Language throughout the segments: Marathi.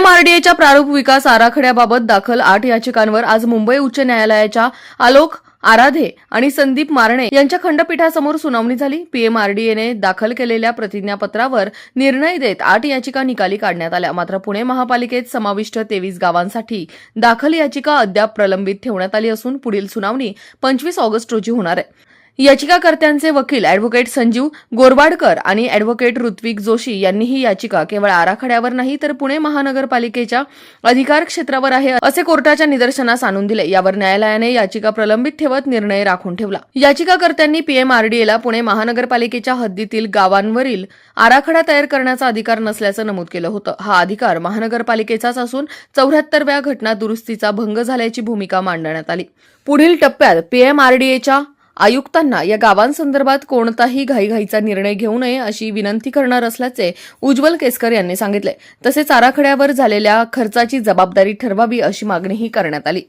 पीएमआरडीएच्या प्रारूप विकास आराखड्याबाबत दाखल आठ याचिकांवर आज मुंबई उच्च न्यायालयाच्या आलोक आराधे आणि संदीप मारणे यांच्या खंडपीठासमोर सुनावणी झाली. पीएमआरडीएने दाखल केलेल्या प्रतिज्ञापत्रावर निर्णय देत आठ याचिका निकाली काढण्यात आल्या. मात्र पुणे महापालिकेत समाविष्ट तेवीस गावांसाठी दाखल याचिका अद्याप प्रलंबित ठेवण्यात आली असून पुढील सुनावणी पंचवीस ऑगस्ट रोजी होणार आहे. याचिकाकर्त्यांचे वकील अॅडव्होकेट संजीव गोरवाडकर आणि अॅडव्होकेट ऋत्विक जोशी यांनी ही याचिका केवळ आराखड्यावर नाही तर पुणे महानगरपालिकेच्या अधिकार क्षेत्रावर आहे असे कोर्टाच्या निदर्शनास आणून दिले. यावर न्यायालयाने याचिका प्रलंबित ठेवत निर्णय राखून ठेवला. याचिकाकर्त्यांनी पीएमआरडीएला पुणे महानगरपालिकेच्या हद्दीतील गावांवरील आराखडा तयार करण्याचा अधिकार नसल्याचं नमूद केलं होतं. हा अधिकार महानगरपालिकेचाच असून चौऱ्याहत्तरव्या घटना दुरुस्तीचा भंग झाल्याची भूमिका मांडण्यात आली. पुढील टप्प्यात पीएमआरडीएच्या आयुक्तांना या गावांसंदर्भात कोणताही घाईघाईचा निर्णय घेऊ नये अशी विनंती करणार असल्याचे उज्ज्वल केसकर यांनी सांगितले. तसेच आराखड्यावर झालेल्या खर्चाची जबाबदारी ठरवावी अशी मागणीही करण्यात आली.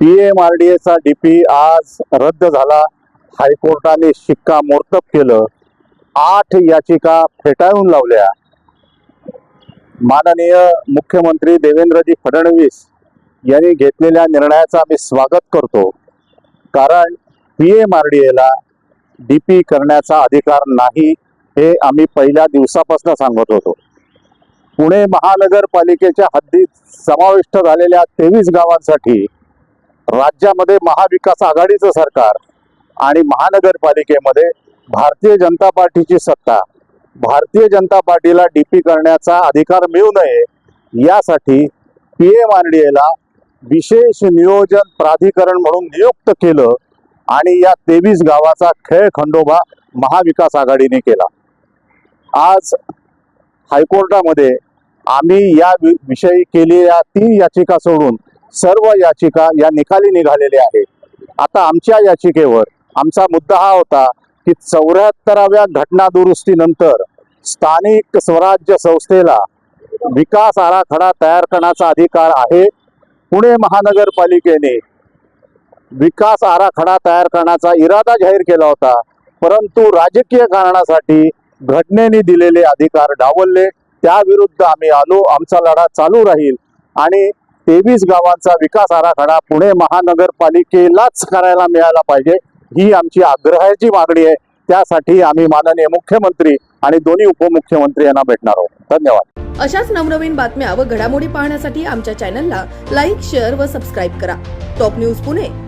पीएमआरडीएचा डीपी आज रद्द झाला. हायकोर्टाने शिक्कामोर्तब केलं. आठ याचिका फेटाळून लावल्या. माननीय मुख्यमंत्री देवेंद्रजी फडणवीस यांनी घेतलेल्या निर्णयाचं आम्ही स्वागत करतो. कारण पीएमआरडीएला डीपी करण्याचा अधिकार नाही हे आम्ही पहिल्या दिवसापासून सांगत होतो. पुणे महानगरपालिकेच्या हद्दीत समाविष्ट झालेल्या तेवीस गावांसाठी राज्यामध्ये महाविकास आघाडीचं सरकार आणि महानगरपालिकेमध्ये भारतीय जनता पार्टीची सत्ता भारतीय जनता पार्टीला डी पी करण्याचा अधिकार मिळू नये यासाठी पी एम आर डी एला विशेष नियोजन प्राधिकरण म्हणून नियुक्त केलं आणि या तेवीस गावाचा खेळ खंडोबा महाविकास आघाडीने केला. आज हायकोर्टामध्ये आम्ही या वि- विषयी केलेल्या तीन याचिका सोडून सर्व याचिका या निकाली निघालेल्या आहेत. आता आमच्या याचिकेवर आमचा मुद्दा हा होता की चौऱ्याहत्तराव्या घटना दुरुस्तीनंतर स्थानिक स्वराज्य संस्थेला विकास आराखडा तयार करण्याचा अधिकार आहे? पुणे महानगरपालिकेने विकास आराखडा तयार करण्याचा इरादा जाहीर केला होता. परंतु राजकीय कारणासाठी घटनेने दिलेले अधिकार डावलले. त्याविरुद्ध आम्ही आलो. आमचा लढा चालू राहील. आणि तेवीस गावांचा विकास आराखडा पुणे महानगरपालिकेलाच करायला मिळाला पाहिजे ही आमची आग्रहाची मागणी आहे. त्यासाठी आम्ही माननीय मुख्यमंत्री आणि दोन्ही उपमुख्यमंत्री यांना भेटणार आहोत. धन्यवाद. अशाच नवनवीन बातम्या व घडामोडी पाहण्यासाठी आमच्या चॅनलला लाईक शेअर व सबस्क्राईब करा. Top news Pune.